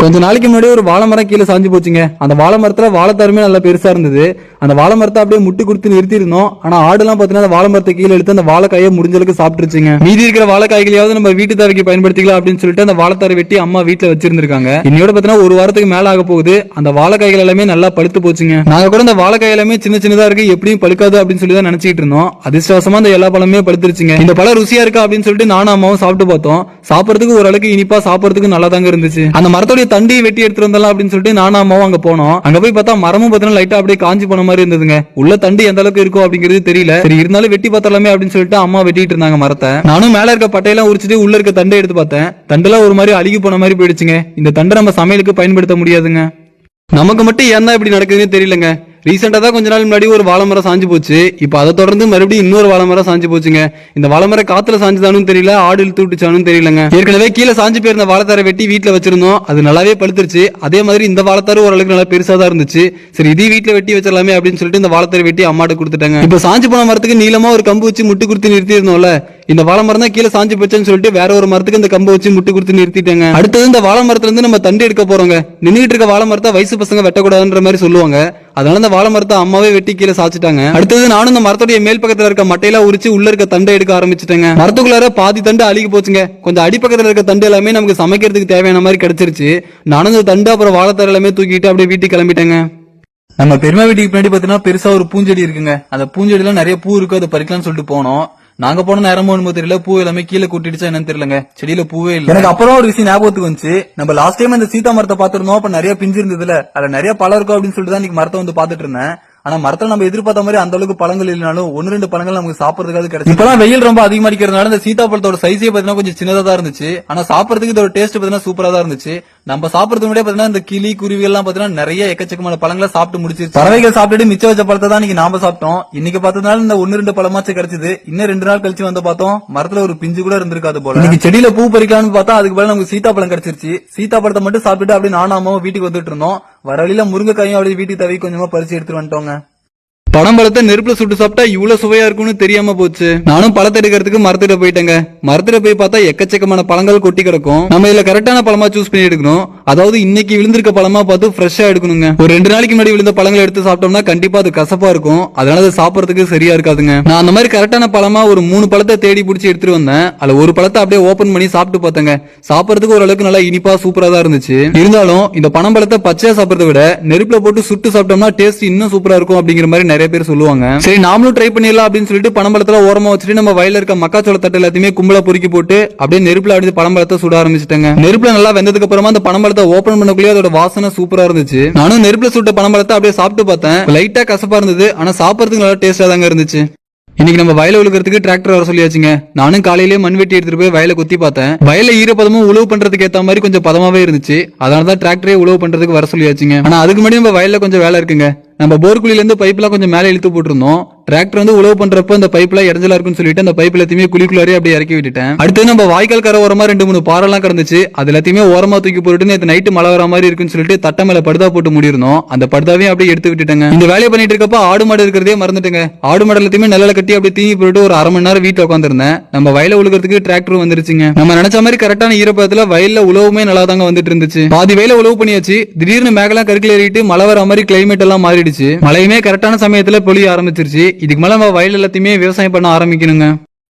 கொஞ்ச நாளைக்கு முன்னாடி ஒரு வாழை மரம் கீழே சாஞ்சு போச்சுங்க. அந்த வாழை மரத்துல வாழைத்தாருமே நல்லா பெருசா இருந்தது. அந்த வாழை மரத்தை அப்படியே முட்டு கொடுத்து நிறுத்தி இருந்தோம் ஆனா ஆடுலாம் பாத்தீங்கன்னா அந்த வாழை மரத்தை கீழே எடுத்து அந்த வாழைக்காயை முடிஞ்ச அளவுக்கு சாப்பிட்டுருச்சுங்க. மீதி இருக்கிற வாழைக்காய்களையாவது நம்ம வீட்டு தேவைக்கு பயன்படுத்திக்கலாம் அப்படின்னு சொல்லிட்டு அந்த வாழைத்தாரை வெட்டி அம்மா வீட்டுல வச்சிருந்திருக்காங்க. இன்னையோட பாத்தீங்கன்னா ஒரு வாரத்துக்கு மேல ஆக போகுது. அந்த வாழைக்காய்கள் எல்லாமே நல்லா பழுத்து போச்சுங்க. நாங்க கூட அந்த வாழைக்காய் எல்லாமே சின்ன சின்னதா இருக்கு. எப்படியும் பழுக்காது அப்படின்னு சொல்லி தான் நினைச்சிட்டு இருந்தோம். அதிர்ஷ்டவசமா அந்த எல்லா பழமே பழுத்துருச்சுங்க. இந்த பழம் ருசியா இருக்கா அப்படின்னு சொல்லிட்டு நானும் அம்மாவும் சாப்பிட்டு பார்த்தோம். சாப்பிடறதுக்கு ஓரளவுக்கு இனிப்பா சாப்பிடறதுக்கு நல்லா தாங்க இருந்துச்சு. அந்த மரத்தோட தண்டியை வெட்டி எடுத்துட்டு வந்தலாம் அப்படின்னு சொல்லிட்டு நானும் அம்மாவும் அங்க போனோம். அங்க போய் பார்த்தா மரமும் பார்த்தீங்கன்னா லைட்டா அப்படியே காஞ்சி போன மாதிரி இருந்ததுங்க. உள்ள தண்டு எந்த அளவுக்கு இருக்கும் அப்படிங்கிறது தெரியல. சரி இருந்தாலும் வெட்டி பார்த்தலாமே அப்படின்னு சொல்லிட்டு அம்மா வெட்டிட்டு இருந்தாங்க மரத்தை. நானும் மேல இருக்க பட்டையெல்லாம் உரிச்சிட்டு உள்ள இருக்க தண்டை எடுத்து பார்த்தேன். தண்டெல்லாம் ஒரு மாதிரி அழுகி போன மாதிரி போயிடுச்சுங்க. இந்த தண்டை நம்ம சமையலுக்கு பயன்படுத்த முடியாதுங்க. நமக்கு மட்டும் ஏன் தான் இப்படி நடக்குதுன்னு தெரியலங்க. ரீசெண்டாக தான் கொஞ்ச நாள் முன்னாடி ஒரு வாழைமரம் சாஞ்சு போச்சு. இப்போ அதை தொடர்ந்து மறுபடியும் இன்னொரு வாழைமரம் சாஞ்சு போச்சுங்க. இந்த வாழைமரம் காற்றுல காத்துல சாஞ்சுதானும் தெரியல ஆடு இழுத்து விட்டுச்சானும் தெரியலங்க. ஏற்கனவே கீழே சாஞ்சு போயிருந்த வாழைத்தாரை வெட்டி வீட்டில் வச்சிருந்தோம். அது நல்லாவே பழுத்துருச்சு. அதே மாதிரி இந்த வாழைத்தாரு ஓரளவுக்கு நல்லா பெருசாக தான் இருந்துச்சு. சரி இதே வீட்டில் வெட்டி வச்சிடலாமே அப்படின்னு சொல்லிட்டு இந்த வாழைத்தாரை வெட்டி அம்மாட்ட கொடுத்துட்டாங்க. இப்போ சாஞ்சு போன மரத்துக்கு நீளமா ஒரு கம்பு வச்சு முட்டு கொடுத்து நிறுத்திருந்தோம்ல இந்த வாழை மரம் தான் கீழே சாஞ்சு போச்சுன்னு சொல்லிட்டு வேற ஒரு மரத்துக்கு இந்த கம்பை வச்சு முட்டு கொடுத்து நிறுத்திட்டாங்க. அடுத்தது இந்த வாழை மரத்துல இருந்து நம்ம தண்டு எடுக்க போறோங்க. நின்றுட்டு இருக்க வாழை மரத்தை வயசு பசங்க வெட்டக்கூடாதுன்ற மாதிரி சொல்லுவாங்க. அதனால இந்த வாழை மரத்தை அம்மாவே வெட்டி கீழே சாச்சிட்டாங்க அடுத்தது நானும் இந்த மரத்துடைய மேல் பக்கத்துல இருக்க மட்டையெல்லாம் உரிச்சு உள்ள இருக்க தண்டை எடுக்க ஆரம்பிச்சிட்டேங்க. மரத்துக்குள்ளார பாதி தண்டு அழுகி போச்சுங்க. கொஞ்சம் அடிப்பக்கத்துல இருக்க தண்டு எல்லாமே நமக்கு சமைக்கிறதுக்கு தேவையான மாதிரி கிடைச்சிருச்சு. நானும் இந்த தண்டு அப்புறம் வாழைத்தார் எல்லாமே தூக்கிட்டு அப்படியே வீட்டுக்கு கிளம்பிட்டேங்க. நம்ம பெருமை வீட்டுக்கு பின்னாடி பாத்தீங்கன்னா பெருசா ஒரு பூஞ்செடி இருக்குங்க. அந்த பூஞ்செடியில நிறைய பூ இருக்கு அதை பறிக்கலாம்னு சொல்லிட்டு போனோம். நாங்க போன நேரமும் என்னமோ தெரியல பூ எல்லாமே கீழே கூட்டிடுச்சா என்னன்னு தெரியலங்க. செடியில பூவே இல்ல. எனக்கு அப்புறம் ஒரு விஷயம் ஞாபகத்துக்கு வந்துச்சு. நம்ம லாஸ்ட் டைம் இந்த சீதா மரத்தை பாத்துருந்தோம் அப்ப நிறைய பிஞ்சு இருந்ததுல அதுல நிறைய பழம் இருக்கும் அப்படின்னு சொல்லிட்டு தான் இன்னைக்கு மரத்தை வந்து பாத்துட்டு இருந்தேன். ஆனா மரத்துல நம்ம எதிர்பார்த்த மாதிரி அந்த அளவுக்கு பழங்கள் இல்லைனாலும் ஒன்னு ரெண்டு பழங்கள் நமக்கு சாப்பிடறதுக்காக கிடைச்சு இப்பலாம் வெயில் ரொம்ப அதிகமா அடிக்கிறதுனால இந்த சீதாப்பழத்தோட சைஸே பாத்தீங்கன்னா கொஞ்சம் சின்னதா தான் இருந்துச்சு. ஆனா சாப்பிடறதுக்கு இதோட டேஸ்ட் பாத்தீங்கன்னா சூப்பரா தான் இருந்துச்சு. நம்ம சாப்பிடறதுக்கு முன்னாடியே பாத்தீங்கன்னா இந்த கிளி குருவி எல்லாம் பாத்தீங்கன்னா நிறைய எக்கச்சக்கமான பழங்களை சாப்பிட்டு முடிச்சிருச்சு. பறவைகள் சாப்பிட்டுட்டு மிச்சம் வச்ச பழத்தை தான் இன்னைக்கு நாம சாப்பிட்டோம். இன்னைக்கு பார்த்ததுனால இந்த ஒன்னு ரெண்டு பழமாச்சும் கிடைச்சது. இன்னும் ரெண்டு நாள் கழிச்சு வந்து பார்த்தோம். மரத்துல ஒரு பிஞ்சு கூட இருந்திருக்காது போல. இன்னைக்கு செடியில பூ பறிக்கலாம்னு பார்த்தா அதுக்கு பதிலா நமக்கு சீதாப்பழம் கிடைச்சிருச்சு. சீதாப்பழத்தை மட்டும் சாப்பிட்டுட்டு அப்படியே நானும் அம்மாவும் வீட்டுக்கு வந்துட்டு இருந்தோம். வர வழியில முருங்கைக்காயும் அப்படியே வீட்டுக்கு தவி கொஞ்சமா பறிச்சு எடுத்துட்டு வந்துட்டோங்க. படம் பழத்தை நெருப்புல சுட்டு சாப்பிட்டா இவ்வளவு சுவையா இருக்கும்னு தெரியாம போச்சு. நானும் பழத்தை எடுக்கிறதுக்கு மரத்திட்ட போயிட்டேங்க. மரத்துல போய் பார்த்தா எக்கச்சக்கமான பழங்கள் கொட்டி கிடக்கும். நம்ம இதுல கரெக்டான பழமா சூஸ் பண்ணி எடுக்கணும். அதாவது இன்னைக்கு விழுந்திருக்க பழமா பார்த்து ஃப்ரெஷ்ஷா எடுக்கணுங்க. ஒரு ரெண்டு நாளைக்கு முன்னாடி விழுந்த பழங்களை எடுத்து சாப்பிட்டோம்னா கண்டிப்பா அது கசப்பா இருக்கும். அதனால அது சாப்பிடறதுக்கு சரியா இருக்காதுங்க. நான் அந்த மாதிரி கரெக்டான பழமா ஒரு மூணு பழத்தை தேடி பிடிச்சி எடுத்துட்டு வந்தேன். அதுல ஒரு பழத்தை அப்படியே ஓபன் பண்ணி சாப்பிட்டு பார்த்தேங்க. சாப்பிடறதுக்கு ஓரளவுக்கு நல்லா இனிப்பா சூப்பரா தான் இருந்துச்சு. இருந்தாலும் இந்த பணம் பழத்தை பச்சையா சாப்பிடறத விட நெருப்புல போட்டு சுட்டு சாப்பிட்டோம்னா டேஸ்ட் இன்னும் சூப்பரா இருக்கும் அப்படிங்கிற மாதிரி நிறைய பேர் சொல்லுவாங்க. சரி நாமளும் ட்ரை பண்ணிடலாம் அப்படின்னு சொல்லிட்டு பனம்பழத்துல ஓரமா வச்சுட்டு நம்ம வயல இருக்க மக்காச்சோள தட்டு எல்லாத்தையுமே கும்பலா பொறுக்கி போட்டு அப்படியே நெருப்புல அடிச்சு பனம்பழத்தை சுட ஆரம்பிச்சிட்டாங்க. நெருப்புல நல்லா வெந்ததுக்கு அப்புறமா அந்த பனம்பழத்தை ஓபன் பண்ணக்குள்ளே அதோட வாசனை சூப்பரா இருந்துச்சு. நானும் நெருப்புல சுட்ட பனம்பழத்தை அப்படியே சாப்பிட்டு பார்த்தேன். லைட்டா கசப்பா இருந்தது. ஆனா சாப்பிட்றதுக்கு நல்லா டேஸ்டா தாங்க இருந்துச்சு. இன்னைக்கு நம்ம வயல உழுக்கிறதுக்கு டிராக்டர் வர சொல்லியாச்சுங்க. நானும் காலையிலேயே மண் வெட்டி எடுத்துட்டு போய் வயலை குத்தி பார்த்தேன். வயல ஈரப்பதமும் உழவு பண்றதுக்கு ஏத்த மாதிரி கொஞ்சம் பதமாவே இருந்துச்சு. அதனாலதான் டிராக்டரே உழவு பண்றதுக்கு வர சொல்லியாச்சுங்க. ஆனா அதுக்கு முன்னாடி நம்ம வயல்ல கொஞ்சம் வேலை இருக்குங்க. நம்ம போர்க்குழியிலேருந்து பைப்பெலாம் பைப்லாம் கொஞ்சம் மேலே இழுத்து போட்டிருந்தோம். டிராக்டர் வந்து உழவு பண்றப்ப அந்த பைப்ல இறஞ்சலா இருக்குன்னு சொல்லிட்டு அந்த பைப் எல்லாத்தையுமே குழிக்குள்ளாரே அப்படியே இறக்கி விட்டுட்டேன். அடுத்து நம்ம வாய்க்கால் கரை ஓரமா ரெண்டு மூணு பாறைலாம் கிடந்துச்சு அது எல்லாத்தையுமே ஓரமா தூக்கி போட்டு நேற்று நைட்டு மழை வர மாதிரி இருக்குன்னு சொல்லிட்டு தட்டை மேல படுதா போட்டு முடியிருந்தோம். அந்த படுதாவையும் அப்படியே எடுத்து விட்டுட்டேங்க. இந்த வேலையை பண்ணிட்டு இருக்கப்ப ஆடு மாடு இருக்கிறதே மறந்துட்டுங்க. ஆடு மாடு எல்லாத்தையுமே நல்ல கட்டி அப்படியே தீங்கி போட்டு ஒரு அரை மணி நேரம் வீட்டுல உட்காந்துருந்தேன் நம்ம வயல உழுகிறதுக்கு டிராக்டர் வந்துருச்சுங்க. நம்ம நினைச்ச மாதிரி கரெக்டான ஈரப்பதத்துல வயல்ல உழவுமே நல்லா தாங்க வந்துட்டு இருந்துச்சு. பாதி வயல உழவு பண்ணியாச்சு. திடீர்னு மேகலாம் கருக்கில் ஏறிட்டு மழை வர மாதிரி கிளைமேட் எல்லாம் மாறிடுச்சு. மழையுமே கரெக்டான சமயத்துல பொழிய ஆரம்பிச்சிருச்சு. இதுக்கு மேலே நம்ம வயல் எல்லாத்தையுமே விவசாயம் பண்ண ஆரம்பிக்கணுங்க.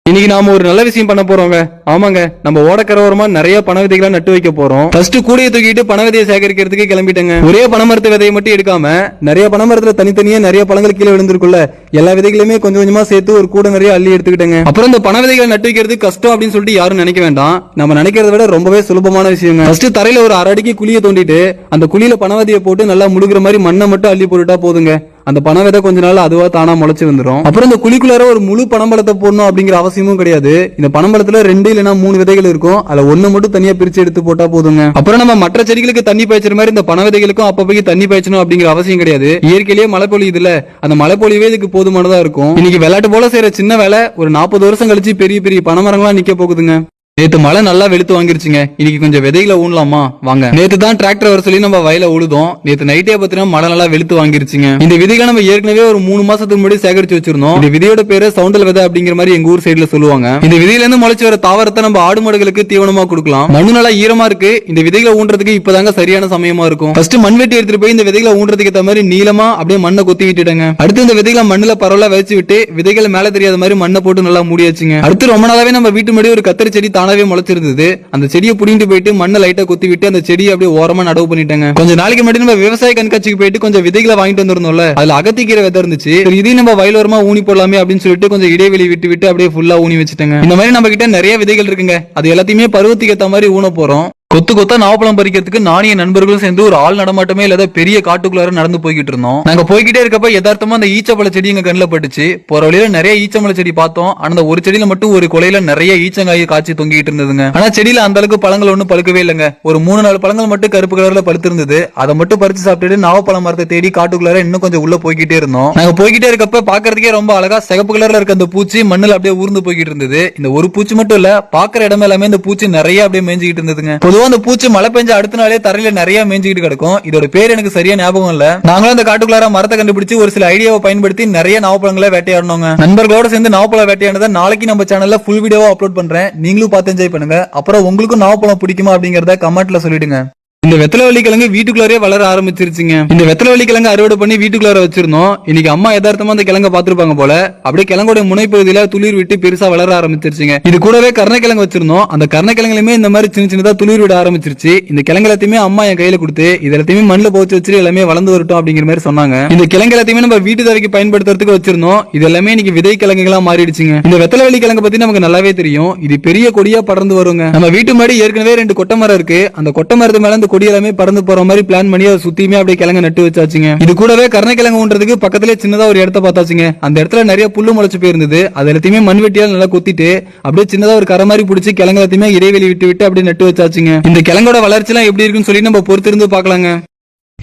இன்னைக்கு நாம ஒரு நல்ல விஷயம் பண்ண போறோங்க. ஆமாங்க நம்ம ஓடக்கரவரமா நிறைய பண விதைகளை நட்டு வைக்க போறோம். ஃபர்ஸ்ட் கூடையை தூக்கிட்டு பண விதையை சேகரிக்கிறதுக்கு கிளம்பிட்டேங்க. ஒரே பணமரத்து விதையை மட்டும் எடுக்காம நிறைய பணமரத்துல தனித்தனியா நிறைய பழங்கள் கீழே விழுந்திருக்குல்ல எல்லா விதைகளையுமே கொஞ்சம் கொஞ்சமா சேர்த்து ஒரு கூட நிறைய அள்ளி எடுத்துக்கிட்டேங்க. அப்புறம் இந்த பண விதைகளை நட்டு வைக்கிறது கஷ்டம் அப்படின்னு சொல்லிட்டு யாரும் நினைக்க வேண்டாம். நம்ம நினைக்கிறத விட ரொம்பவே சுலபமான விஷயங்க. ஃபர்ஸ்ட் தரையில ஒரு அரை அடிக்கு குழியை தோண்டிட்டு அந்த குழியில பண விதையை போட்டு நல்லா முழுகிற மாதிரி மண்ணை மட்டும் அள்ளி போட்டுட்டா போதுங்க. அந்த பண விதை கொஞ்ச நாள் அதுவா தானா முளைச்சு வந்துடும் அப்புறம் இந்த குழிக்குள்ளார ஒரு முழு பனம்பழத்தை போடணும் அப்படிங்கிற அவசியமும் கிடையாது. இந்த பனம்பழத்துல ரெண்டு இல்லைன்னா மூணு விதைகள் இருக்கும். அதுல ஒண்ணு மட்டும் தனியா பிரிச்சு எடுத்து போட்டா போதுங்க. அப்புறம் நம்ம மற்ற செடிகளுக்கு தண்ணி பாய்ச்சற மாதிரி இந்த பன விதைகளுக்கும் அப்பப்போக்கு தண்ணி பாய்ச்சணும் அப்படிங்கிற அவசியம் கிடையாது. இயற்கையிலேயே மழை பொழியுது இல்ல அந்த மழை பொழிவே இதுக்கு போதுமானதா இருக்கும். இன்னைக்கு விளையாட்டு போல செய்யற சின்ன வேலை ஒரு நாற்பது வருஷம் கழிச்சு பெரிய பெரிய பனமரங்களா நிக்க போகுதுங்க. நேத்து மழை நல்லா வெளுத்து வாங்கிருச்சுங்க. இன்னைக்கு கொஞ்சம் விதைகளை ஊனலாமா? வாங்க. நேத்து தான் டிராக்டர் வர சொல்லி நம்ம வயல உழுதோம் நேத்து நைட்டே பாத்தீங்கன்னா மழை நல்லா வெளுத்து வாங்கிருச்சுங்க. இந்த விதைகளை நம்ம ஏற்கனவே ஒரு மூணு மாசத்துக்கு முன்னாடி சேகரிச்சு வச்சிருந்தோம். இந்த விதையோட பேரு சவுண்டல் விதை அப்படிங்கிற மாதிரி எங்க ஊர் சைடுல சொல்லுவாங்க. இந்த விதையில இருந்து முளைச்சு வர தாவரத்தை நம்ம ஆடு மாடுகளுக்கு தீவனமா கொடுக்கலாம். மண்ணு நல்லா ஈரமா இருக்கு. இந்த விதைகளை ஊன்றதுக்கு இப்பதாங்க சரியான சமயமா இருக்கும். ஃபர்ஸ்ட் மண்வெட்டி எடுத்துட்டு போய் இந்த விதைகளை ஊன்றதுக்கு ஏத்த மாதிரி நீளமா அப்படியே மண்ணை கொத்தி விட்டுடுங்க அடுத்து இந்த விதைகளை மண்ணுல பரவலா வச்சு விட்டு விதைகள் மேல தெரியாத மாதிரி மண்ணை போட்டு நல்லா முடியாச்சுங்க அடுத்து ரொம்ப நாளாவே நம்ம வீட்டு முன்னாடி ஒரு கத்திரி செடி தானாவே முளைச்சிருந்தது. அந்த செடியை புடிங்கிட்டு போயிட்டு மண்ணை லைட்டா குத்தி விட்டு அந்த செடியை அப்படியே ஓரமா நடவு பண்ணிட்டாங்க. கொஞ்சம் நாளைக்கு முன்னாடி நம்ம விவசாய கண்காட்சிக்கு போயிட்டு கொஞ்சம் விதைகளை வாங்கிட்டு வந்திருந்தோம்ல. அதுல அகத்திக்கீரை விதை இருந்துச்சு. இதையும் நம்ம வயலோரமா ஊனி போடலாமே அப்படின்னு சொல்லிட்டு கொஞ்சம் இடைவெளி விட்டு விட்டு அப்படியே ஃபுல்லா ஊனி வச்சுட்டாங்க. இந்த மாதிரி நம்ம கிட்ட நிறைய விதைகள் இருக்குங்க. அது எல்லாத்தையுமே பருவத்துக்கு ஏத்த மாதிரி ஊன போறோம். கொத்து கொத்தா நாவப்பழம் பறிக்கிறதுக்கு நானிய நண்பர்களும் சேர்ந்து ஒரு ஆள் நடமாட்டமே இல்லாத பெரிய காட்டுக்குள்ளார நடந்து போய்கிட்டு இருந்தோம். நாங்க போய்கிட்டே இருக்கப்ப யதார்த்தமா அந்த ஈச்சப்பழ செடி எங்க கண்ணில் பட்டுச்சு. போற வழியில நிறைய ஈச்சம்பழ செடி பார்த்தோம். ஆனா அந்த ஒரு செடியில மட்டும் ஒரு கொலையில நிறைய ஈச்சங்காய் காய்ச்சி தொங்கிட்டு இருந்ததுங்க. ஆனா செடியில அந்த அளவுக்கு பழங்கள் ஒன்றும் பழுக்கவே இல்லைங்க. ஒரு மூணு நாலு பழங்கள் மட்டும் கருப்பு கலர்ல பழுத்து இருந்தது அதை மட்டும் பறிச்சு சாப்பிட்டுட்டு நாவப்பழம் மரத்தை தேடி காட்டுக்குள்ளார இன்னும் கொஞ்சம் உள்ள போய்கிட்டே இருந்தோம். நாங்க போய்கிட்டே இருக்கப்ப பாக்குறதுக்கே ரொம்ப அழகா சிகப்பு கலர்ல இருக்க அந்த பூச்சி மண்ணில் அப்படியே ஊர்ந்து போய்கிட்டு இருந்தது. இந்த ஒரு பூச்சி மட்டும் இல்ல பாக்குற இடம் எல்லாமே இந்த பூச்சி நிறைய அப்படியே மேய்ஞ்சிக்கிட்டு இருந்ததுங்க. அதுவும் அந்த பூச்சி மழை பெஞ்ச அடுத்த நாளே தரையில நிறைய மேஞ்சுக்கிட்டு கிடக்கும். இதோட பேர் எனக்கு சரியா ஞாபகம் இல்ல. நாங்களும் அந்த காட்டுக்குள்ளார மரத்தை கண்டுபிடிச்சு ஒரு சில ஐடியாவை பயன்படுத்தி நிறைய நாவப்பழங்களை வேட்டையாடணுங்க. நண்பர்களோட சேர்ந்து நாவப்பழம் வேட்டையானதை நாளைக்கு நம்ம சேனல்ல ஃபுல் வீடியோவா அப்லோட் பண்றேன். நீங்களும் பார்த்து என்ஜாய் பண்ணுங்க. அப்புறம் உங்களுக்கும் நாவப்பழம் பிடிக்குமா அப்படிங்கறத கமெண்ட்ல சொல்லிடுங்க. இந்த வெத்தலவள்ளி கிழங்கு வீட்டுக்குள்ளாரே வளர ஆரம்பிச்சிருச்சுங்க. இந்த வெத்தலவள்ளி கிழங்கு அறுவடை பண்ணி வீட்டுக்குள்ளார வச்சிருந்தோம். இன்னைக்கு அம்மா யதார்த்தமா அந்த கிழங்க பாத்துருப்பாங்க போல. அப்படியே கிழங்கோட முனைப்பகுதியில துளிர் விட்டு பெருசா வளர ஆரம்பிச்சிருச்சுங்க. இது கூடவே கருணக்கிழங்கு வச்சிருந்தோம். அந்த கருணைக்கிழங்குலயுமே இந்த மாதிரி சின்ன சின்னதா துளிர் விட ஆரம்பிச்சிருச்சு. இந்த கிழங்கு எல்லாத்தையுமே அம்மா என் கையில கொடுத்து இது எல்லாத்தையுமே மண்ணில் போச்சு வச்சு எல்லாமே வளர்ந்து வரட்டும் அப்படிங்கிற மாதிரி சொன்னாங்க. இந்த கிழங்கு எல்லாத்தையுமே நம்ம வீட்டு தேவைக்கு பயன்படுத்துறதுக்கு வச்சிருந்தோம். இது எல்லாமே இன்னைக்கு விதை கிழங்குகளா மாறிடுச்சுங்க. இந்த வெத்தலவள்ளி கிழங்கு பத்தி நமக்கு நல்லாவே தெரியும். இது பெரிய கொடியா படர்ந்து வருங்க. நம்ம வீட்டு முன்னாடி ஏற்கனவே ரெண்டு கொட்டை மரம் இருக்கு. அந்த கொட்டை மரத்து மேல கொடியெல்லாமே பறந்து போற மாதிரி பிளான் பண்ணி அதை சுத்தியுமே அப்படியே கிழங்கு நட்டு வச்சாச்சுங்க. இது கூடவே கருணைக்கிழங்கு ஊன்றதுக்கு பக்கத்துல சின்னதா ஒரு இடத்த பார்த்தாச்சுங்க. அந்த இடத்துல நிறைய புல்லு முளைச்சு போயிருந்தது. அது எல்லாத்தையுமே மண் வெட்டியால் நல்லா கொத்திட்டு அப்படியே சின்னதா ஒரு கரை மாதிரி பிடிச்சி கிழங்கு எல்லாத்தையுமே இடைவெளி விட்டு விட்டு அப்படியே நட்டு வச்சாச்சுங்க. இந்த கிழங்கோட வளர்ச்சி எல்லாம் எப்படி இருக்குன்னு சொல்லி நம்ம பொறுத்திருந்து பார்க்கலாங்க.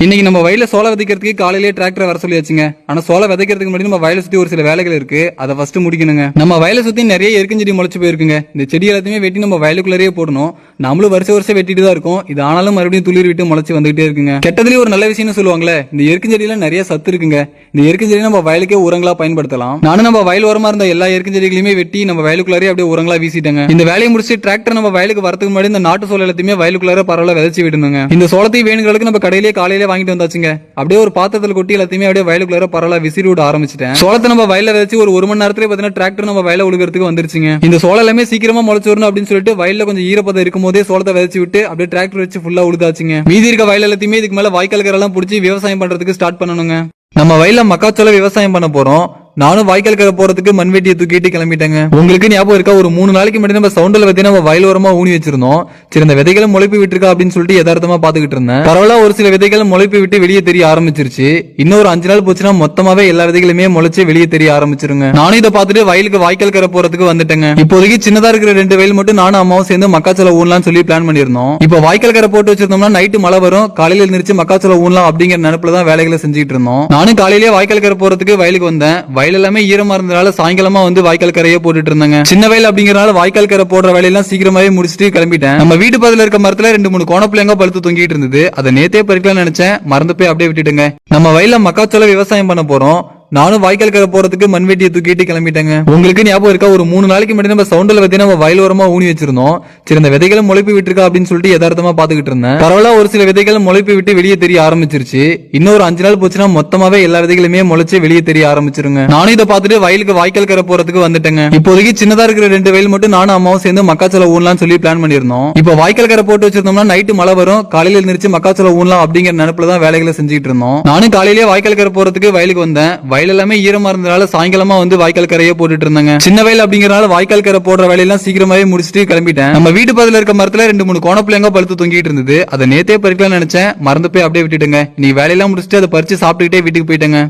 இன்னைக்கு நம்ம வயல சோளம் விதைக்கிறதுக்கு காலையிலேயே டிராக்டர் வர சொல்லியாச்சுங்க. ஆனா சோளம் விதைக்கிறதுக்கு முன்னாடி நம்ம வயலை சுத்தி ஒரு சில வேலைகள் இருக்கு. அதை ஃபர்ஸ்ட் முடிக்கணுங்க. நம்ம வயலை சுத்தி நிறைய எருக்கஞ்செடி முளைச்சு போயிருக்குங்க. இந்த செடி எல்லாத்தையுமே வெட்டி நம்ம வயலுக்குள்ளேயே போடணும். நம்மளும் வருஷம் வருஷம் வெட்டிட்டு தான் இருக்கும். இது ஆனாலும் மறுபடியும் துளிர் விட்டு முளைச்சு வந்துகிட்டே இருக்குங்க. கெட்டதுலயும் ஒரு நல்ல விஷயம்னு சொல்லுவாங்களே இந்த எருக்கஞ்செடியில நிறைய சத்து இருக்குங்க. இந்த எருக்கஞ்செடி நம்ம வயலுக்கே உரங்களா பயன்படுத்தலாம். நானும் நம்ம வயல் ஓரமா இருந்த எல்லா எருக்கஞ்செடிகளையுமே வெட்டி நம்ம வயலுக்குள்ளாரே அப்படியே உரங்களா வீசிட்டேங்க. இந்த வேலையை முடிச்சு டிராக்டர் நம்ம வயலுக்கு வரதுக்கு முன்னாடி இந்த நாட்டு சோளம் எல்லாத்தையுமே வயலுக்குள்ளார பரவாயில்ல விதைச்சு விடணுங்க. இந்த சோளத்தை வேணுங்களுக்கு நம்ம கடையிலேயே காலையிலே வாங்கிட்டு வந்தாச்சுங்க. அப்படியே ஒரு பாத்திரத்தில் கொட்டி எல்லாத்தையுமே அப்படியே வயலுக்குள்ளார பரவாயில்ல விசிறி விட ஆரம்பிச்சிட்டேன். சோளத்தை நம்ம வயல வச்சு ஒரு ஒரு மணி நேரத்துல பாத்தீங்கன்னா டிராக்டர் நம்ம வயல உழுகிறதுக்கு வந்துருச்சுங்க. இந்த சோளம் எல்லாமே சீக்கிரமா முளைச்சு வரணும் அப்படின்னு சொல்லிட்டு வயல்ல கொஞ்சம் ஈரப்பதம் இருக்கும் போதே சோளத்தை விதைச்சு விட்டு அப்படியே டிராக்டர் வச்சு ஃபுல்லா உழுதாச்சுங்க. மீதி இருக்க வயல் எல்லாத்தையுமே இதுக்கு மேல வாய்க்கால் கரெல்லாம் பிடிச்சி விவசாயம் பண்றதுக்கு ஸ்டார்ட் பண்ணணுங்க. நம்ம வயல்ல மக்காச்சோள விவசாயம் பண்ண போறோம். நானும் வாய்க்கால் கரை போறதுக்கு மண்வெட்டியை தூக்கிட்டு கிளம்பிட்டேங்க. உங்களுக்கு ஞாபகம் இருக்கா? ஒரு மூணு நாளைக்கு முன்னாடி நம்ம சவுண்டில் பத்தி நம்ம வயல் ஓரமா ஊனி வச்சிருந்தோம். சரி இந்த விதைகளை முளைப்பு விட்டுருக்கா அப்படின்னு சொல்லிட்டு யதார்த்தமா பாத்துக்கிட்டு இருந்தேன். பரவாயில்ல ஒரு சில விதைகள் முளைப்பு விட்டு வெளியே தெரிய ஆரம்பிச்சிருச்சு. இன்னொரு அஞ்சு நாள் போச்சுன்னா மொத்தமாவே எல்லா விதைகளுமே முளைச்சு வெளியே தெரிய ஆரம்பிச்சிருங்க. நானும் இதை பார்த்துட்டு வயலுக்கு வாய்க்கால் கரை போறதுக்கு வந்துட்டேங்க. இப்போதைக்கு சின்னதா இருக்கிற ரெண்டு வயல் மட்டும் நானும் அம்மாவும் சேர்ந்து மக்காச்சோளம் ஊனலாம் சொல்லி பிளான் பண்ணிருந்தோம் இப்போ வாய்க்கால் கரை போட்டு வச்சிருந்தோம்னா நைட்டு மழை வரும். காலையில எழுந்திரிச்சு மக்காச்சோளம் ஊனலாம் அப்படிங்கிற நினைப்புல தான் வேலைகளை செஞ்சுட்டு இருந்தோம். நானும் காலையிலேயே வாய்க்கால் கரை போறதுக்கு வயலுக்கு வந்தேன். வயல் எல்லாமே ஈரமா இருந்தனால சாயங்காலமா வந்து வாய்க்கால் கரையே போட்டுட்டு இருந்தாங்க. சின்ன வயல் அப்படிங்கறனால வாய்க்கால் கரை போடுற வேலையெல்லாம் சீக்கிரமாவே முடிச்சுட்டு கிளம்பிட்டேன். நம்ம வீட்டு பக்கத்துல இருக்க மரத்துல ரெண்டு மூணு கோணப்பிள்ளைங்க பழுத்து தொங்கிட்டு இருந்தது. அதை நேத்தே பறிக்கலாம்னு நினைச்சேன். மறந்து போய் அப்படியே விட்டுட்டுங்க. நம்ம வயல்ல மக்காச்சோள விவசாயம் பண்ண போறோம். நானும் வாய்க்கால் கரை போறதுக்கு மண்வெட்டியை தூக்கிட்டு கிளம்பிட்டேங்க. உங்களுக்கு ஞாபகம் இருக்கா? ஒரு மூணு நாளைக்கு முன்னாடி நம்ம சவுண்டில் பத்தி நம்ம வயல் ஓரமா ஊனி வச்சிருந்தோம். சரி இந்த விதைகளை முளைப்பு விட்டுருக்கா அப்படின்னு சொல்லிட்டு யதார்த்தமா பாத்துக்கிட்டு இருந்தேன். பரவாயில்ல ஒரு சில விதைகளை முளைப்பு விட்டு வெளியே தெரிய ஆரம்பிச்சிருச்சு. இன்னொரு அஞ்சு நாள் போச்சுன்னா மொத்தமாவே எல்லா விதைகளுமே முளைச்சு வெளியே தெரிய ஆரம்பிச்சிருங்க. நானும் இதை பார்த்துட்டு வயலுக்கு வாய்க்கால் கரை போறதுக்கு வந்துட்டேங்க. இப்போதைக்கு சின்னதா இருக்கிற ரெண்டு வயல் மட்டும் நானும் அம்மாவும் சேர்ந்து மக்காச்சோளம் ஊனலாம் சொல்லி பிளான் பண்ணிருந்தோம் இப்போ வாய்க்கால் கரை போட்டு வச்சிருந்தோம்னா நைட்டு மழை வரும். காலையில எழுந்திரிச்சு மக்காச்சோளம் ஊனலாம் அப்படிங்கிற நினைப்புல தான் வேலைகளை செஞ்சுட்டு இருந்தோம். நானும் காலையிலேயே வாய்க்கால் கரை போறதுக்கு வயலுக்கு வந்தேன். வயல் எல்லாமே ஈரமா இருந்தனால சாயங்காலமா வந்து வாய்க்கால் கரையே போட்டுட்டு இருந்தாங்க. சின்ன வயல் அப்படிங்கறனால வாய்க்கால் கரை போடுற வேலையெல்லாம் சீக்கிரமாவே முடிச்சுட்டு கிளம்பிட்டேன். நம்ம வீட்டு பதில இருக்க மரத்துல ரெண்டு மூணு கோணப்பிள்ளைங்க பழுத்து தொங்கிட்டு இருந்தது. அதை நேத்தே பறிக்கலாம்னு நினைச்சேன். மறந்து போய் அப்படியே விட்டுட்டுங்க. நீ வேலையெல்லாம் முடிச்சுட்டு அதை பறிச்சு சாப்பிட்டுக்கிட்டே வீட்டுக்கு போயிட்டேங்க.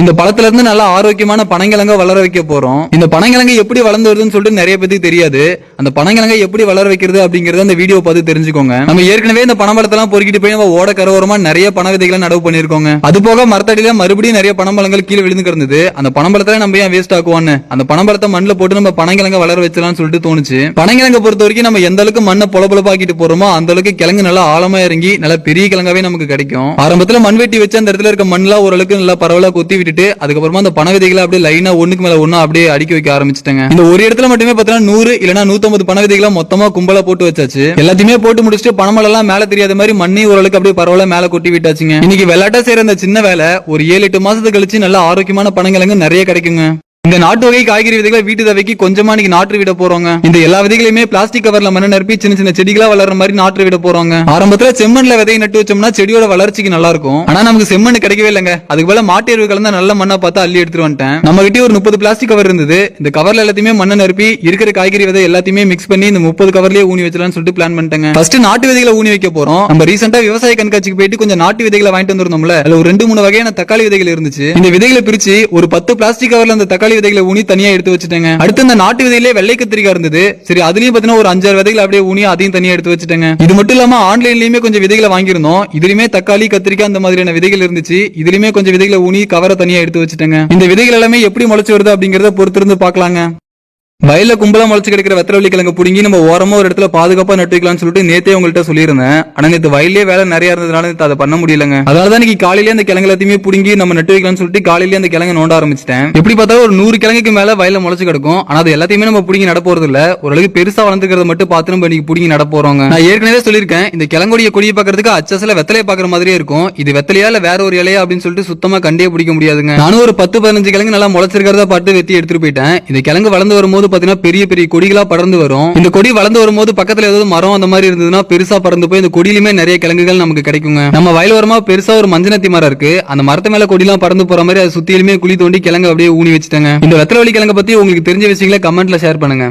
இந்த பழத்துல இருந்து நல்ல ஆரோக்கியமான பனங்கிழங்க வளர வைக்க போறோம். இந்த பனங்கிழங்கு எப்படி வளர்ந்து வருதுன்னு சொல்லிட்டு நிறைய பேருக்கு தெரியாது. அந்த பனங்கிழங்க எப்படி வளர வைக்கிறது அப்படிங்கறத அந்த வீடியோ பார்த்து தெரிஞ்சுக்கோங்க. நம்ம ஏற்கனவே இந்த பனம்பழத்தெல்லாம் பொறுக்கிட்டு போய் நம்ம ஓட கரோரமா நிறைய பண விதைகளை நடவு பண்ணிருக்கோங்க அது போக மரத்தடியில மறுபடியும் நிறைய பனம்பழங்கள் கீழே விழுந்து கிடந்தது. அந்த பனம்பழத்தை நம்ம ஏன் வேஸ்ட் ஆக்குவான்னு? அந்த பனம்பழத்தை மண்ணில் போட்டு நம்ம பனங்கிழங்க வளர வச்சலாம்னு சொல்லிட்டு தோணுச்சு. பனங்கிழங்க பொறுத்த வரைக்கும் நம்ம எந்த அளவுக்கு மண்ணை பொலபொலப்பாக்கிட்டு போறோமோ அந்த அளவுக்கு கிழங்கு நல்லா ஆழமா இறங்கி நல்ல பெரிய கிழங்காவே நமக்கு கிடைக்கும். ஆரம்பத்துல மண் வெட்டி வச்சு அந்த இடத்துல இருக்க மண்ணெல்லாம் ஓரளவுக்கு நல்லா பரவலா கொத்தி விட்டுட்டு அதுக்கப்புறமா அந்த பன விதைகளை அப்படியே லைனா ஒண்ணுக்கு மேல ஒன்னா அப்படியே அடுக்கி வைக்க ஆரம்பிச்சிட்டாங்க. இந்த ஒரு இடத்துல மட்டுமே பாத்தீங்கன்னா நூறு இல்லனா நூத்தம்பது பண விதைகளை மொத்தமா கும்பலா போட்டு வச்சாச்சு. எல்லாத்தையுமே போட்டு முடிச்சுட்டு பணமெல்லாம் மேல தெரியாத மாதிரி மண்ணை ஓரளவுக்கு அப்படியே பரவாயில்ல மேல கொட்டி விட்டாச்சுங்க. இன்னைக்கு விளையாட்டா செய்யற அந்த சின்ன வேலை ஒரு ஏழு எட்டு மாசத்துக்கு கழிச்சு நல்ல ஆரோக்கியமான பனங்கிழங்கு நிறைய கிடைக்குங்க. இந்த நாட்டு வகை காய்கறி விதைகளை வீட்டு தவைக்கு கொஞ்சமா இன்னைக்கு நாற்று விட போறோங்க. இந்த எல்லா விதைகளையுமே பிளாஸ்டிக் கவர்ல மண்ணை நிரப்பி சின்ன சின்ன செடிகளா வளர்ற மாதிரி நாற்று விட போறோங்க. ஆரம்பத்துல செம்மண்ல விதையை நட்டு வச்சோம்னா செடியோட வளர்ச்சிக்கு நல்லா இருக்கும் ஆனா நமக்கு செம்மண் கிடைக்கவே இல்லைங்க. அதுக்கு போல மாட்டு எருவு கலந்த நல்ல மண்ணா பார்த்து அள்ளி எடுத்துட்டு வந்துட்டேன். நம்ம கிட்டே ஒரு முப்பது பிளாஸ்டிக் கவர் இருந்தது. இந்த கவர்ல எல்லாத்தையுமே மண்ணை நிரப்பி இருக்கிற காய்கறி விதை எல்லாத்தையுமே மிக்ஸ் பண்ணி இந்த முப்பது கவர்லயே ஊனி வச்சலாம்னு சொல்லிட்டு பிளான் பண்ணிட்டேங்க. ஃபர்ஸ்ட் நாட்டு விதைகளை ஊனி வைக்க போறோம். நம்ம ரீசெண்டா விவசாய கண்காட்சிக்கு போயிட்டு கொஞ்சம் நாட்டு விதைகளை வாங்கிட்டு வந்திருந்தோம்ல. அதுல ஒரு ரெண்டு மூணு வகையான தக்காளி விதைகள் இருந்துச்சு. இந்த விதைகளை பிரிச்சு ஒரு பத்து பிளாஸ்டிக் கவர்ல அந்த தக்காளி விதைகளை ஊனி தனியா எடுத்து வச்சுட்டேங்க. அடுத்து இந்த நாட்டு விதையிலே வெள்ளை கத்திரிக்காய் இருந்தது. சரி அதுலயும் பாத்தீங்கன்னா ஒரு அஞ்சாறு விதைகள் அப்படியே ஊனி அதையும் தனியா எடுத்து வச்சுட்டேங்க. இது மட்டும் இல்லாம ஆன்லைன்லயுமே கொஞ்சம் விதைகளை வாங்கியிருந்தோம். இதுலயுமே தக்காளி கத்திரிக்காய் அந்த மாதிரியான விதைகள் இருந்துச்சு. இதுலயுமே கொஞ்சம் விதைகளை ஊனி கவரை தனியா எடுத்து வச்சுட்டேங்க. இந்த விதைகள் எல்லாமே எப்படி முளைச்சு வருது அப்படிங்கறத பொறுத்திருந்து பாக்கலாங்க வயல்ல கும்பலா முளைச்சு கிடைக்கிற வெத்தரவள்ளி கிழங்கு பிடிங்கி நம்ம ஓரமா ஒரு இடத்துல பாதுகாப்பா நட்டு வைக்கலாம்னு சொல்லிட்டு நேத்தே உங்கள்கிட்ட சொல்லியிருந்தேன். ஆனா நேத்து வயல்லே வேலை நிறைய இருந்ததுனால நேற்று அதை பண்ண முடியலங்க. அதனாலதான் இன்னைக்கு காலையில அந்த கிழங்கு எல்லாத்தையுமே பிடிங்கி நம்ம நட்டு வைக்கலாம்னு சொல்லிட்டு காலையில அந்த கிழங்கு நோண்ட ஆரம்பிச்சிட்டேன். எப்படி பார்த்தாலும் ஒரு நூறு கிழங்குக்கு மேல வயல்ல முளைச்சு கிடக்கும். ஆனா அது எல்லாத்தையுமே நம்ம பிடிங்கி நடப்போறது இல்ல ஓரளவுக்கு பெருசா வளர்ந்துக்கிறத மட்டும் பார்த்து நம்ம இன்னைக்கு பிடிங்கி நடப்போறோங்க நான் ஏற்கனவே சொல்லியிருக்கேன் இந்த கிழங்குடைய கொடியை பார்க்கறதுக்கு அச்சசில வெத்தலையை பாக்குற மாதிரியே இருக்கும். இது வெத்தலையா இல்ல வேற ஒரு இலையா அப்படின்னு சொல்லிட்டு சுத்தமா கண்டே பிடிக்க முடியாதுங்க. நானும் ஒரு பத்து பதினஞ்சு கிழங்கு நல்லா முளைச்சிருக்கிறத பார்த்து வெட்டி எடுத்துட்டு போயிட்டேன். இந்த கிழங்கு வளர்ந்து வரும்போது பாத்தீங்கன்னா பெரிய பெரிய கொடிகளா படர்ந்து வரும். இந்த கொடி வளர்ந்து வரும்போது பக்கத்துல ஏதாவது மரம் அந்த மாதிரி இருந்ததுன்னா பெருசா பறந்து போய் இந்த கொடியிலுமே நிறைய கிழங்குகள் நமக்கு கிடைக்குங்க. நம்ம வயல் வரமா பெருசா ஒரு மஞ்சனத்தி மரம் இருக்கு. அந்த மரத்து மேல கொடிலாம் பறந்து போற மாதிரி அது சுத்தியிலுமே குழி தோண்டி கிழங்கு அப்படியே ஊனி வச்சுட்டாங்க. இந்த வெத்தலவள்ளி கிழங்கு பத்தி உங்களுக்கு தெரிஞ்ச விஷயங்களை கமெண்ட்ல ஷேர் பண்ணுங்க.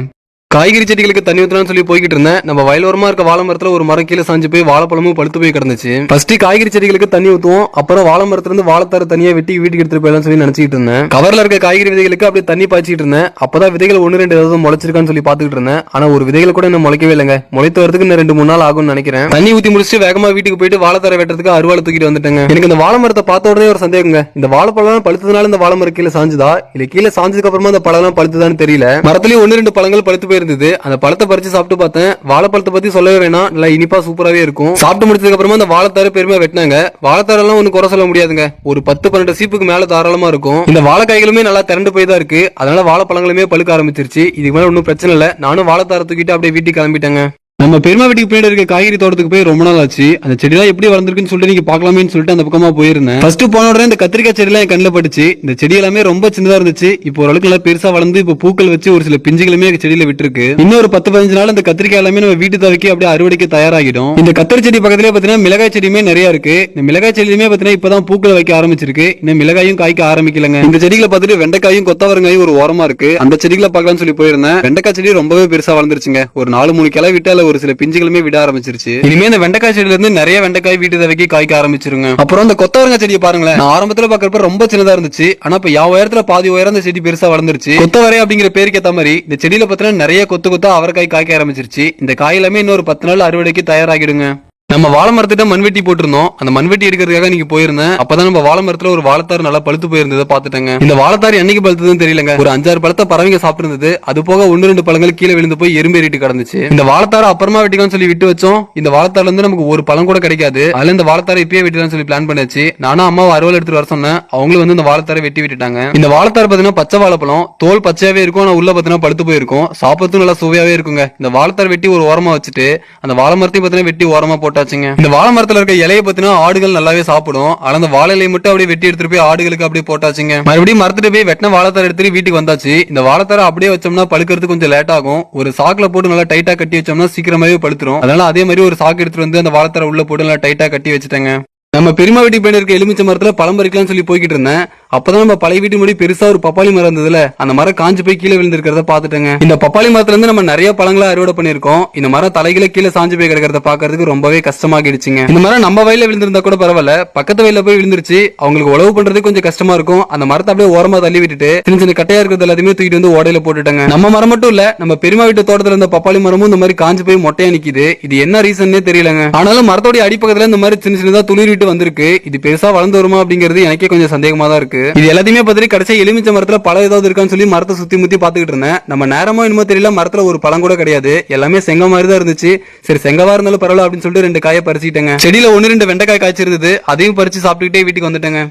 காய்கறி செடிகளுக்கு தண்ணி ஊத்தலாம்னு சொல்லி போய்கிட்டு இருந்தேன். நம்ம வயலோரமா இருக்க வாழை மரத்துல ஒரு மரம் கீழே சாஞ்சு போய் வாழைப்பழமும் பழுத்து போய் கிடந்துச்சு. ஃபர்ஸ்ட் காய்கறி செடிகளுக்கு தண்ணி ஊத்துவோம். அப்புறம் வாழை மரத்துல இருந்து வாழைத்தார தனியா வெட்டி வீட்டுக்கு எடுத்துட்டு போயிடலாம் சொல்லி நினைச்சிட்டு இருந்தேன். கவர்ல இருக்க காய்கறி விதைகளுக்கு அப்படியே தண்ணி பாய்ச்சிட்டு இருந்தேன். அப்பதான் விதைகள் ஒன்று ரெண்டு ஏதாவது முளைச்சிருக்கான்னு சொல்லி பாத்துக்கிட்டு இருந்தேன். ஆனா ஒரு விதைகள் கூட இன்னும் முளைக்கவே இல்லைங்க. முளைத்து வரதுக்கு இன்னும் ரெண்டு மூணு நாள் ஆகும்னு நினைக்கிறேன். தண்ணி ஊத்தி முடிச்சுட்டு வேகமா வீட்டுக்கு போயிட்டு வாழைத்தர வெட்டுறதுக்கு அருவாள் தூக்கிட்டு வந்துட்டேங்க. எனக்கு இந்த வாழை மரத்தை பார்த்த உடனே ஒரு சந்தேகங்க. இந்த வாழைப்பழம் பழுத்ததுனால இந்த வாழை மரம் கீழே சாஞ்சுதா? இல்ல கீழே சாஞ்சதுக்கு அப்புறமா அந்த பழம் பழுத்துதான்னு தெரியல. மரத்துலயும் ஒன்னு ரெண்டு பழங்கள் பழுத்து இருந்தது. அந்த பழத்தை பறிச்சு சாப்பிட்டு பார்த்தேன். வாழைப்பழத்தை பத்தி சொல்லவே வேணாம். நல்லா இனிப்பா சூப்பராகவே இருக்கும். சாப்பிட்டு முடிச்சதுக்கு அப்புறமா அந்த வாழைத்தாரு பெருமையா வெட்டினாங்க. வாழைத்தாரெல்லாம் ஒன்றும் ஒன்னும் குறை சொல்ல முடியாதுங்க. ஒரு பத்து பன்னெண்டு சீப்புக்கு மேல தாராளமா இருக்கும். இந்த வாழைக்காய்களுமே நல்லா திரண்டு போய் தான் இருக்கு. அதனால வாழைப்பழங்களுமே பழுக்க ஆரம்பிச்சிருச்சு. இதுக்கு மேல ஒன்றும் பிரச்சனை இல்லை. நானும் வாழைத்தார தூக்கிட்டு அப்படியே வீட்டுக்கு கிளம்பிட்டேங்க. நம்ம பெருமா வீட்டுக்கு பின்னாடி இருக்க காய்கறி தோட்டத்துக்கு போய் ரொம்ப நாள் ஆச்சு. அந்த செடிலாம் எப்படி வளர்ந்துருக்குன்னு சொல்லிட்டு நீங்க பார்க்கலாமேன்னு சொல்லிட்டு அந்த பக்கமா போயிருந்தேன். ஃபர்ஸ்ட் போன உடனே இந்த கத்திரிக்காய் செடிலாம் என் கண்ணில் பட்டுச்சு. இந்த செடி எல்லாமே ரொம்ப சின்னதா இருந்துச்சு. இப்போ ஓரளவுக்கு நல்லா பெருசா வளர்ந்து இப்போ பூக்கள் வச்சு ஒரு சில பிஞ்சுகளுமே செடியில விட்டுருக்கு. இன்னொரு பத்து பதினஞ்சு நாள் இந்த கத்திரிக்காய் எல்லாமே நம்ம வீட்டு தேவைக்கு அப்படியே அறுவடைக்கு தயாராகிடும். இந்த கத்திரி செடி பக்கத்துலயே பாத்தீங்கன்னா மிளகாய் செடியுமே நிறைய இருக்கு. இந்த மிளகாய் செடியுமே பாத்தீங்கன்னா இப்பதான் பூக்கள் வைக்க ஆரம்பிச்சிருக்கு. இன்னும் மிளகாயும் காய்க்க ஆரம்பிக்கலங்க. இந்த செடிகளை பார்த்துட்டு வெண்டைக்காயும் கொத்தவரங்காயும் ஒரு ஓரமா இருக்கு. அந்த செடிகளை பார்க்கலாம்னு சொல்லி போயிருந்தேன். வெண்டைக்காய் செடி ரொம்பவே பெருசா வளர்ந்துருச்சுங்க. ஒரு நாலு மூணு கிளை விட்டு ஒரு சில பிஞ்சுகளுமே விட ஆரம்பிச்சிருச்சு. இனிமே இந்த வெண்டைக்காய் செடியில இருந்து நிறைய வெண்டைக்காய் வீட்டு தேவைக்கு காய்க்க ஆரம்பிச்சிருங்க. அப்புறம் இந்த கொத்தவரங்காய் செடியை பாருங்களேன். நான் ஆரம்பத்துல பாக்குறப்ப ரொம்ப சின்னதா இருந்துச்சு. ஆனா இப்ப யா உயரத்துல பாதி உயரம் இந்த செடி பெருசா வளர்ந்துருச்சு. கொத்தவரை அப்படிங்கிற பேருக்கு ஏத்த மாதிரி இந்த செடியில பாத்தீங்கன்னா நிறைய கொத்து கொத்தா அவரைக்காய் காய்க்க ஆரம்பிச்சிருச்சு. இந்த காய் எல்லாமே இன்னொரு பத்து நாள் அறுவடைக்கு தயாராகிடுங்க. நம்ம வாழை மரத்திட்ட மண்வெட்டி போட்டிருந்தோம். அந்த மண்வெட்டி எடுக்கிறதுக்காக நீங்க போயிருந்தேன். அப்பதான் நம்ம வாழை மரத்துல ஒரு வாழைத்தார் நல்லா பழுத்து போயிருந்ததை பாத்துட்டேங்க இந்த வாழைத்தார் என்னைக்கு பழுத்ததுன்னு தெரியலங்க. ஒரு அஞ்சாறு பழத்தை பறவைங்க சாப்பிட்டு அது போக ஒன்னு ரெண்டு பழங்கள் கீழே விழுந்து போய் எறும்பேறிட்டு கிடந்துச்சு. இந்த வாழைத்தார அப்புறமா வெட்டிக்கலாம்னு சொல்லி விட்டு வச்சோம். இந்த வாழைத்தார்ல இருந்து நமக்கு ஒரு பழம் கூட கிடைக்காது. அதுல இந்த வாழைத்தாரை இப்பயே வெட்டிடலாம்னு சொல்லி பிளான் பண்ணியாச்சு நானும் அம்மாவை அறுவல் எடுத்துட்டு வர சொன்னேன். அவங்களும் வந்து இந்த வாழைத்தாரை வெட்டி விட்டுட்டாங்க. இந்த வாழைத்தார் பாத்தீங்கன்னா பச்சை வாழைப்பழம். தோல் பச்சையாவே இருக்கும் ஆனா உள்ள பாத்தீங்கன்னா பழுத்து போயிருக்கும். சாப்பிட்டும் நல்லா சுவையாவே இருக்குங்க. இந்த வாழைத்தார் வெட்டி ஒரு ஓரமா வச்சுட்டு அந்த வாழை மரத்தையும் பாத்தீங்கன்னா வெட்டி ஓரமா போட்டாச்சுங்க இந்த வாழை மரத்துல இருக்க இலையை பத்தினா ஆடுகள் நல்லாவே சாப்பிடும். ஆனா அந்த வாழை இலையை மட்டும் அப்படியே வெட்டி எடுத்துட்டு போய் ஆடுகளுக்கு அப்படியே போட்டாச்சுங்க. மறுபடியும் மரத்துட்டு போய் வெட்டின வாழைத்தார் எடுத்துட்டு வீட்டுக்கு வந்தாச்சு. இந்த வாழைத்தாரை அப்படியே வச்சோம்னா பழுக்கிறதுக்கு கொஞ்சம் லேட் ஆகும். ஒரு சாக்குல போட்டு நல்லா டைட்டா கட்டி வச்சோம்னா சீக்கிரமாவே பழுத்துரும். அதனால அதே மாதிரி ஒரு சாக்கு எடுத்துட்டு வந்து அந்த வாழைத்தாரை உள்ள போட்டு நல்லா டைட்டா கட்டி வச்சுட்டேங்க. நம்ம பெரியமா வீட்டுக்கு போய் இருக்க எலுமிச்சை மரத்துல பழம் பறிக்கலாம்னு சொல்லி போய்கிட்டு இருந்தேன். அப்பதான் நம்ம பழைய வீட்டு முடி பெருசா ஒரு பப்பாளி மரம் இருந்ததுல அந்த மரம் காஞ்சு போய் கீழே விழுந்திருக்கிறத பாத்துட்டேங்க இந்த பப்பாளி மரத்துல இருந்து நம்ம நிறைய பழங்களை அறுவடை பண்ணிருக்கோம் இந்த மரம் தலைகளை கீழே சாஞ்சு போய் கிடக்கிறத பாக்குறதுக்கு ரொம்பவே கஷ்டமாகிடுச்சுங்க. இந்த மரம் நம்ம வயல விழுந்திருந்தா கூட பரவாயில்ல பக்கத்து வயல போய் விழுந்துருச்சு. அவங்களுக்கு உழவு பண்றது கொஞ்சம் கஷ்டமா இருக்கும். அந்த மரத்தை அப்படியே ஓரமா தள்ளி விட்டுட்டு சின்ன சின்ன கட்டையா இருக்கிறது எல்லாத்தையுமே தூக்கிட்டு வந்து ஓடையில போட்டுட்டாங்க. நம்ம மரம் மட்டும் இல்ல நம்ம பெருமா வீட்டு தோட்டத்துல இருந்த பப்பாளி மரமும் இந்த மாதிரி காஞ்சு போய் மொட்டையா நிக்குது. இது என்ன ரீசன்னே தெரியலங்க. ஆனாலும் மரத்தோட அடிப்பக்கத்துல இந்த மாதிரி சின்ன சின்னதா துளிர் விட்டு வந்திருக்கு. இது பெருசா வளர்ந்து வருமா அப்படிங்கிறது எனக்கே கொஞ்சம் சந்தேகமா தான் இருக்கு. இது எல்லாத்தையுமே பார்த்துட்டு கடைசி எலுமிச்சை மரத்துல பழம் ஏதாவது இருக்கான்னு சொல்லி மரத்தை சுத்தி முத்தி பாத்துக்கிட்டு இருந்தேன். நம்ம நேரமோ என்னமோ தெரியல மரத்துல ஒரு பழம் கூட கிடையாது. எல்லாமே செங்க மாதிரி தான் இருந்துச்சு. சரி செங்கவா இருந்தாலும் பரவாயில்ல அப்படின்னு சொல்லிட்டு ரெண்டு காயை பறிச்சுட்டேங்க செடியில ஒன்னு ரெண்டு வெண்டைக்காய் காய்ச்சிருந்தது. அதையும் பறிச்சு சாப்பிட்டுக்கிட்டே வீட்டுக்கு வந்துட்டேங்க.